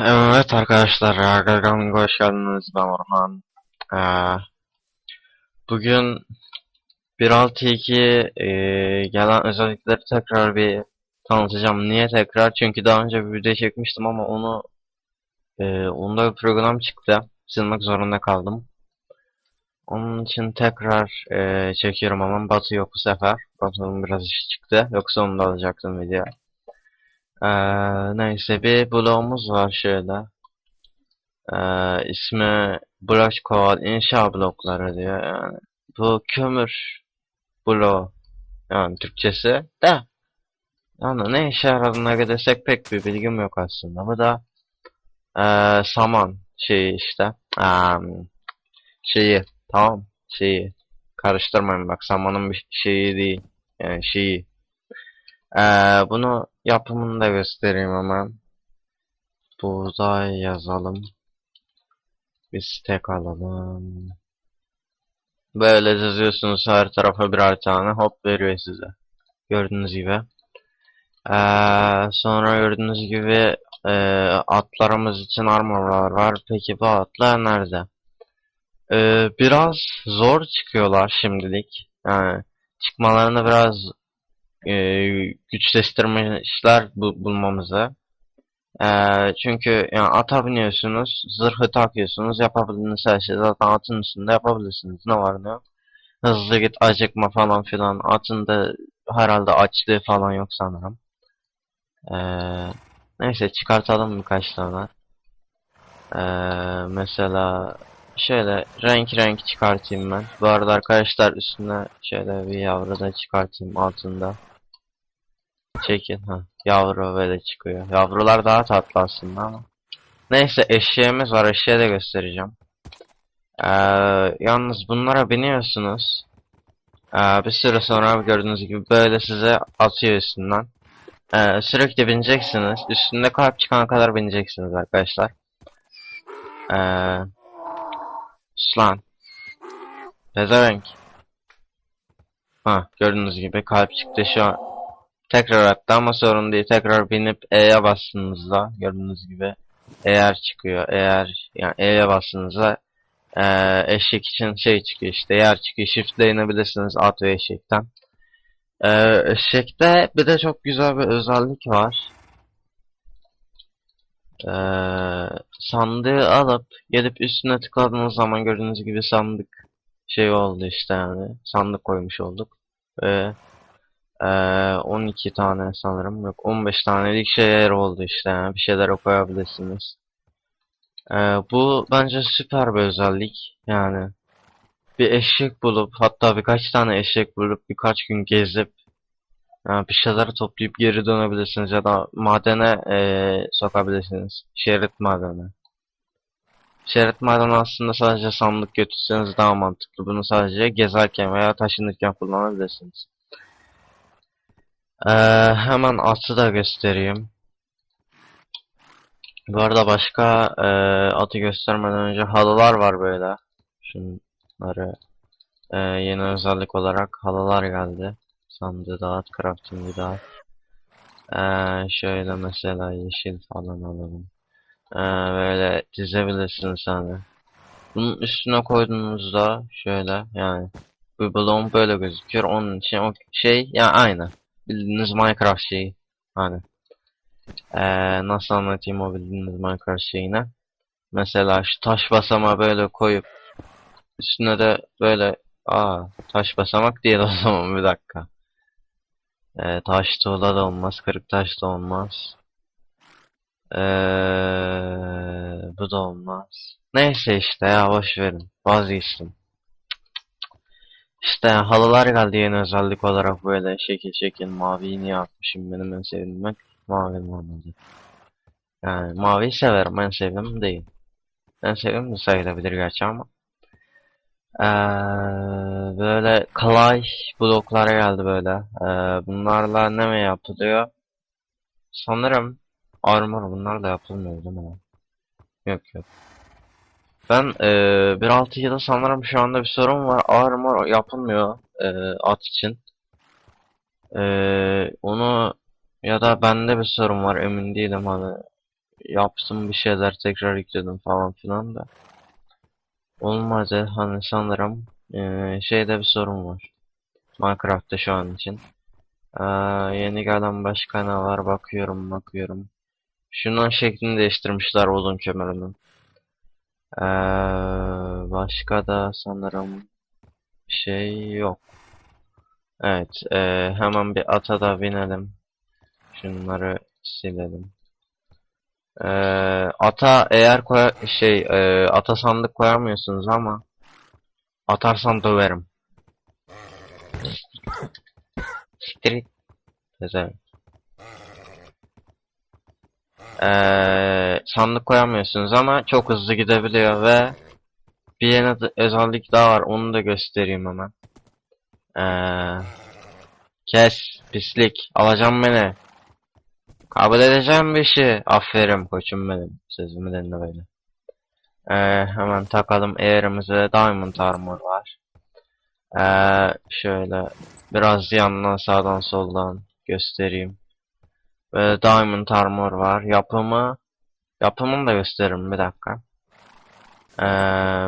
Evet arkadaşlar, Gagagaming'e hoş geldiniz. Ben Orhan. Ee, bugün 1.6.2 e, gelen özellikleri tekrar bir tanıtacağım. Niye tekrar? Çünkü daha önce bir video çekmiştim ama onu e, onda bir program çıktı. Silmek zorunda kaldım. Onun için tekrar e, çekiyorum ama Batu yok bu sefer. Batu'nun biraz işi çıktı. Yoksa onu da alacaktım video. Ee, neyse bir bloğumuz var şöyle. Ee, ismi Block Code inşa blokları diyor yani. Bu kömür bloğu yani Türkçesi de yani ne işe yaradığına desek pek bir bilgim yok aslında. Bu da ee, saman şeyi işte. Em, şeyi tamam şeyi karıştırmayın bak samanın bir şeyi değil yani şeyi. Ee, bunu yapımını da göstereyim hemen. Buğday yazalım. Bir stack alalım. Böyle yazıyorsunuz her tarafa birer tane hop veriyor size. Gördüğünüz gibi. Ee, sonra gördüğünüz gibi e, atlarımız için armorlar var. Peki bu atlar nerede? Ee, biraz zor çıkıyorlar şimdilik. Yani çıkmalarını biraz e, güçleştirmişler bu, bulmamızı. E, çünkü yani ata biniyorsunuz, zırhı takıyorsunuz, yapabildiğiniz her şeyi zaten atın üstünde yapabilirsiniz. Ne var ne yok. Hızlı git, acıkma falan filan. Atın da herhalde açlığı falan yok sanırım. E, neyse çıkartalım birkaç tane. E, mesela şöyle renk renk çıkartayım ben. Bu arada arkadaşlar üstüne şöyle bir yavru da çıkartayım altında. Çekin ha. Yavru böyle çıkıyor. Yavrular daha tatlı aslında ama. Neyse eşeğimiz var. Eşeğe de göstereceğim. Ee, yalnız bunlara biniyorsunuz. Ee, bir süre sonra gördüğünüz gibi böyle size atıyor üstünden. Ee, sürekli bineceksiniz. Üstünde kalp çıkana kadar bineceksiniz arkadaşlar. Ee, Slan. Pezevenk. Ha gördüğünüz gibi kalp çıktı şu an. Tekrar attı ama sorun değil. Tekrar binip E'ye bastığınızda gördüğünüz gibi eğer çıkıyor. Eğer yani E'ye bastığınızda eee, eşek için şey çıkıyor işte. Eğer çıkıyor. Shift'le inebilirsiniz at ve eşekten. Eee, eşekte bir de çok güzel bir özellik var. Eee, sandığı alıp gelip üstüne tıkladığınız zaman gördüğünüz gibi sandık şey oldu işte yani. Sandık koymuş olduk. Ve ee, 12 tane sanırım yok 15 tanelik şeyler oldu işte bir şeyler koyabilirsiniz. Ee, bu bence süper bir özellik yani bir eşek bulup hatta birkaç tane eşek bulup birkaç gün gezip yani bir şeyler toplayıp geri dönebilirsiniz ya da madene ee, sokabilirsiniz şerit madene. Şerit madeni aslında sadece sandık götürseniz daha mantıklı. Bunu sadece gezerken veya taşınırken kullanabilirsiniz. Ee, hemen atı da göstereyim. Bu arada başka e, atı göstermeden önce halılar var böyle. Şunları e, yeni özellik olarak halılar geldi. Sandığı dağıt, crafting'i dağıt. Ee, şöyle mesela yeşil falan alalım. Ee, böyle dizebilirsiniz hani. Bunun üstüne koyduğunuzda şöyle yani bu bloğum böyle gözüküyor. Onun için o şey ya aynı. Bildiğiniz Minecraft şeyi. Hani. Ee, nasıl anlatayım o bildiğiniz Minecraft şeyine. Mesela şu taş basamağı böyle koyup üstüne de böyle aa taş basamak değil o zaman bir dakika. Ee, taş tuğla da olmaz, kırık taş da olmaz. Ee, bu da olmaz. Neyse işte ya boş verin. Vazgeçtim. İşte halılar geldi yeni özellik olarak böyle şekil şekil maviyi niye atmışım benim en sevdiğim renk mavi normalde. Yani maviyi severim en sevdiğim değil. En sevdiğim de sayılabilir gerçi ama. Ee, böyle kolay bloklara geldi böyle. Ee, bunlarla ne mi yapılıyor? Sanırım armor bunlarla yapılmıyor değil mi? Yok yok. Ben e, 1.6'da sanırım şu anda bir sorun var. Armor yapılmıyor e, at için. E, onu ya da bende bir sorun var emin değilim hani. yaptım bir şeyler tekrar yükledim falan filan da. Olmadı hani sanırım eee, şeyde bir sorun var. Minecraft'ta şu an için. Eee, yeni gelen başka ne var bakıyorum bakıyorum. Şunun şeklini değiştirmişler odun kömürünün. Eee, başka da sanırım şey yok. Evet, eee, hemen bir ata da binelim. Şunları silelim. Eee, ata eğer koy şey eee, ata sandık koyamıyorsunuz ama atarsan döverim. Siktir. Güzel. Eee, sandık koyamıyorsunuz ama çok hızlı gidebiliyor ve bir yeni özellik daha var. Onu da göstereyim hemen. Eee, kes pislik. Alacağım beni. Kabul edeceğim bir şey. Aferin koçum benim. Sözümü dinle böyle. Ee, hemen takalım eğerimize Diamond Armor var. Ee, şöyle biraz yandan sağdan soldan göstereyim. Böyle Diamond Armor var. Yapımı yapımını da gösteririm bir dakika. Ee,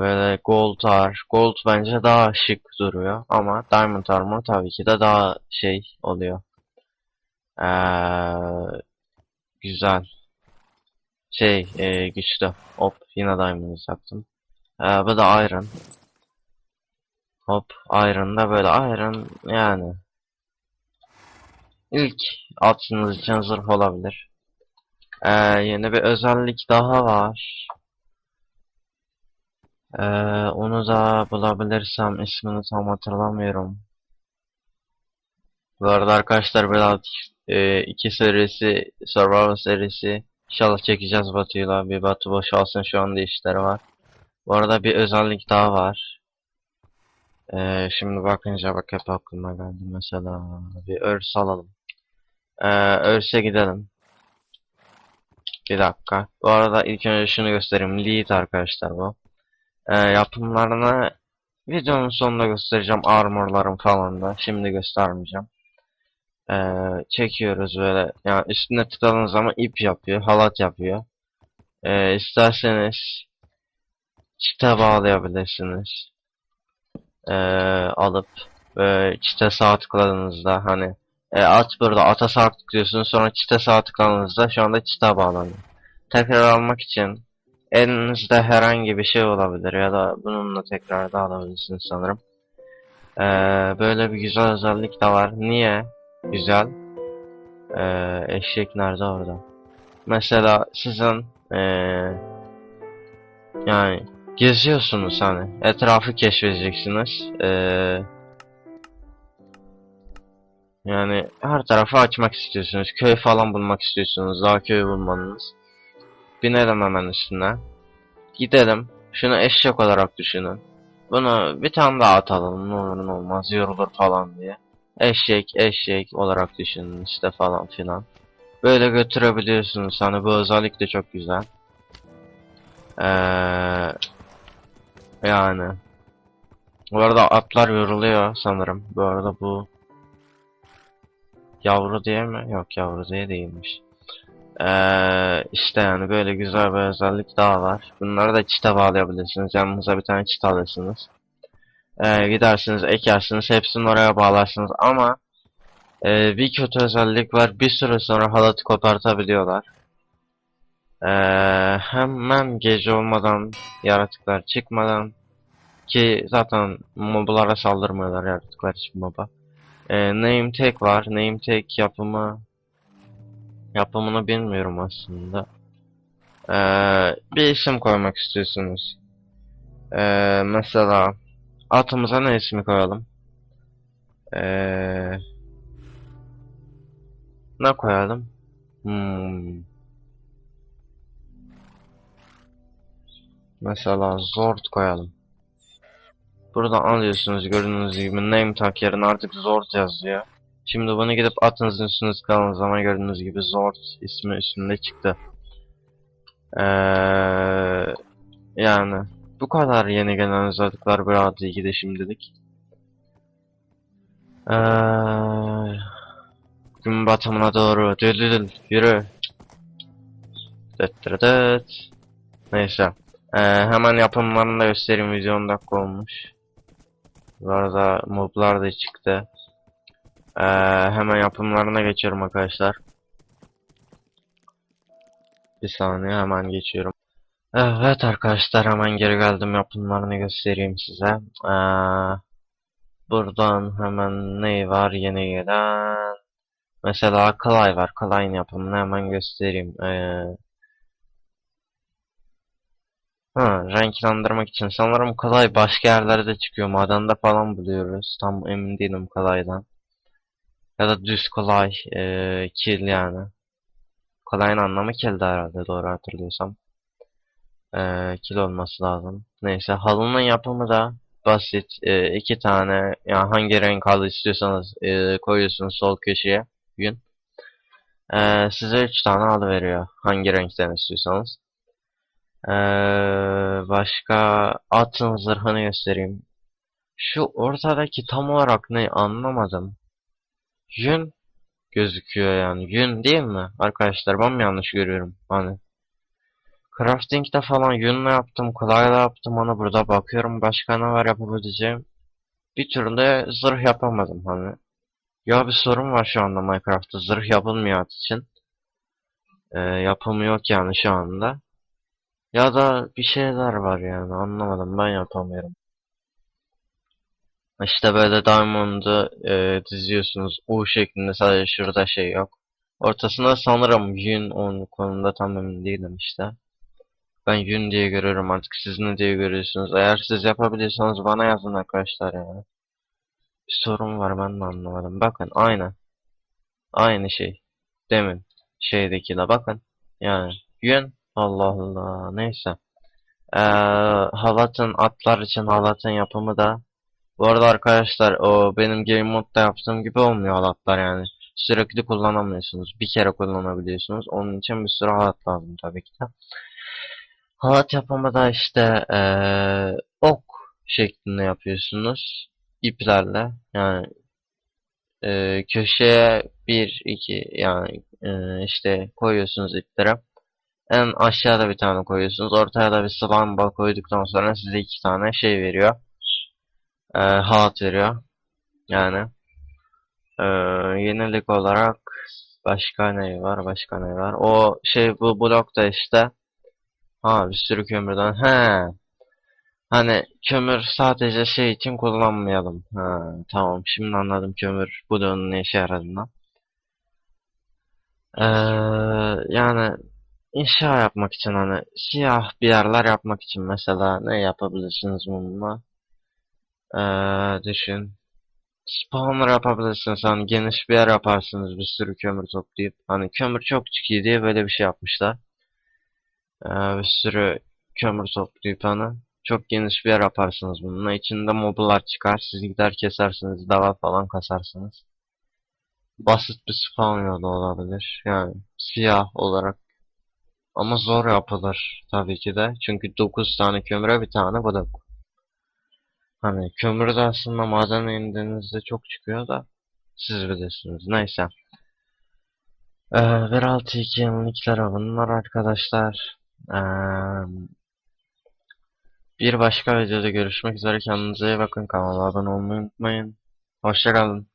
böyle Gold var. Gold bence daha şık duruyor ama Diamond Armor tabii ki de daha şey oluyor. Ee, güzel. Şey, e, güçlü. Hop, yine diamond taktım. Ee, bu da iron. Hop, iron da böyle iron yani. İlk altınız için zırh olabilir. Ee, yeni bir özellik daha var. Ee, onu da bulabilirsem ismini tam hatırlamıyorum. Bu arada arkadaşlar biraz e, iki serisi, Survival serisi İnşallah çekeceğiz Batu'yla. Bir Batu boşalsın şu anda işleri var. Bu arada bir özellik daha var. Ee, şimdi bakınca bak hep aklıma geldi mesela. Bir örs alalım. Ee, örse gidelim. Bir dakika. Bu arada ilk önce şunu göstereyim. Lead arkadaşlar bu. Ee, yapımlarını videonun sonunda göstereceğim. Armorlarım falan da. Şimdi göstermeyeceğim. Ee, çekiyoruz böyle. Yani üstüne tıkladığınız zaman ip yapıyor. Halat yapıyor. Ee, isterseniz çite bağlayabilirsiniz. Ee, alıp böyle çite sağ tıkladığınızda hani e, at burada ata sağ tıklıyorsunuz sonra çite sağ tıkladığınızda şu anda çite bağlanıyor. Tekrar almak için elinizde herhangi bir şey olabilir ya da bununla tekrar da alabilirsiniz sanırım. Ee, böyle bir güzel özellik de var. Niye? Güzel. Ee, eşek nerede orada? Mesela sizin ee, yani geziyorsunuz hani etrafı keşfedeceksiniz. Ee, yani her tarafı açmak istiyorsunuz. Köy falan bulmak istiyorsunuz. Daha köy bulmanız. Binelim hemen üstüne. Gidelim. Şunu eşek olarak düşünün. Bunu bir tane daha atalım. Ne olur ne olmaz yorulur falan diye. Eşek eşek olarak düşünün işte falan filan. Böyle götürebiliyorsunuz. Hani bu özellik de çok güzel. Ee, yani. Bu arada atlar yoruluyor sanırım. Bu arada bu yavru diye mi? Yok yavru diye değilmiş. Ee, işte yani böyle güzel bir özellik daha var. Bunları da çite bağlayabilirsiniz. Yanınıza bir tane çite alırsınız. Ee, gidersiniz, ekersiniz, hepsini oraya bağlarsınız ama e, bir kötü özellik var. Bir süre sonra halatı kopartabiliyorlar. Ee, hemen gece olmadan, yaratıklar çıkmadan ki zaten moblara saldırmıyorlar yaratıklar hiçbir moba. Ee, name tag var. Name tag yapımı yapımını bilmiyorum aslında. Ee, bir isim koymak istiyorsunuz. Ee, mesela atımıza ne ismi koyalım? Ee, ne koyalım? Hmm. Mesela Zord koyalım. Buradan alıyorsunuz gördüğünüz gibi name tag yerine artık Zord yazıyor. Şimdi bunu gidip atınızın üstüne tıkladığınız zaman gördüğünüz gibi Zord ismi üstünde çıktı. Ee, yani bu kadar yeni gelen özellikler biraz iyi de şimdilik. Ee, gün batımına doğru düdüdül yürü. Dıt dıt dıt. Neyse. Ee, hemen yapımlarını da göstereyim. Video 10 dakika olmuş. Bu arada moblar da çıktı. Ee, hemen yapımlarına geçiyorum arkadaşlar. Bir saniye hemen geçiyorum. Evet arkadaşlar hemen geri geldim yapımlarını göstereyim size. Ee, buradan hemen ne var yeni gelen. Mesela Clay var. Clay'ın yapımını hemen göstereyim. Ee, ha, renklendirmek için sanırım Clay başka yerlerde çıkıyor. Madende falan buluyoruz. Tam emin değilim Clay'dan. Ya da düz Clay. ee, kil yani. Clay'ın anlamı kildi herhalde doğru hatırlıyorsam. Ee, kil olması lazım. Neyse halının yapımı da basit. Ee, iki tane yani hangi renk halı istiyorsanız ee, koyuyorsunuz sol köşeye yün. Ee, size üç tane halı veriyor. Hangi renkten istiyorsanız. Ee, başka atın zırhını göstereyim. Şu ortadaki tam olarak ne anlamadım. Yün gözüküyor yani. Yün değil mi? Arkadaşlar ben mi yanlış görüyorum? Hani Crafting'de falan yünle yaptım, klavye yaptım. Hani burada bakıyorum başka ne var yapabileceğim. Bir türlü zırh yapamadım hani. Ya bir sorun var şu anda Minecraft'ta. Zırh yapılmıyor at için. Ee, yapımı yok yani şu anda. Ya da bir şeyler var yani anlamadım ben yapamıyorum. İşte böyle Diamond'ı e, diziyorsunuz U şeklinde sadece şurada şey yok. Ortasında sanırım yün onun konuda tam emin değilim işte. Ben yün diye görüyorum artık siz ne diye görüyorsunuz. Eğer siz yapabiliyorsanız bana yazın arkadaşlar yani. Bir sorun var ben de anlamadım. Bakın aynı. Aynı şey. Demin şeydekiyle bakın. Yani yün. Allah Allah. Neyse. Ee, halatın atlar için halatın yapımı da bu arada arkadaşlar o benim game modda yaptığım gibi olmuyor halatlar yani. Sürekli kullanamıyorsunuz. Bir kere kullanabiliyorsunuz. Onun için bir sürü halat lazım tabii ki de. Halat yapımı da işte eee, ok şeklinde yapıyorsunuz. iplerle. Yani eee, köşeye bir iki yani eee, işte koyuyorsunuz ipleri. En aşağıda bir tane koyuyorsunuz. Ortaya da bir sıvan bal koyduktan sonra size iki tane şey veriyor. Eee halat veriyor. Yani eee, yenilik olarak başka ne var? Başka ne var? O şey bu blokta işte Ha bir sürü kömürden. He. Hani kömür sadece şey için kullanmayalım. Ha tamam şimdi anladım kömür bu da onun ne işe yaradığını. Ee, yani inşa yapmak için hani siyah bir yerler yapmak için mesela ne yapabilirsiniz bununla? Ee, düşün. Spawner yapabilirsiniz. Hani geniş bir yer yaparsınız bir sürü kömür toplayıp. Hani kömür çok çıkıyor diye böyle bir şey yapmışlar. Ee, bir sürü kömür toplayıp hani çok geniş bir yer yaparsınız bununla. İçinde moblar çıkar. Siz gider kesersiniz. Dava falan kasarsınız. Basit bir spawn yolu olabilir. Yani siyah olarak. Ama zor yapılır tabii ki de. Çünkü 9 tane kömüre bir tane blok. Hani kömür de aslında madene indiğinizde çok çıkıyor da siz bilirsiniz. Neyse. Ee, 1.6.2 yenilikler bunlar arkadaşlar. Ee, bir başka videoda görüşmek üzere. Kendinize iyi bakın. Kanala abone olmayı unutmayın. Hoşçakalın.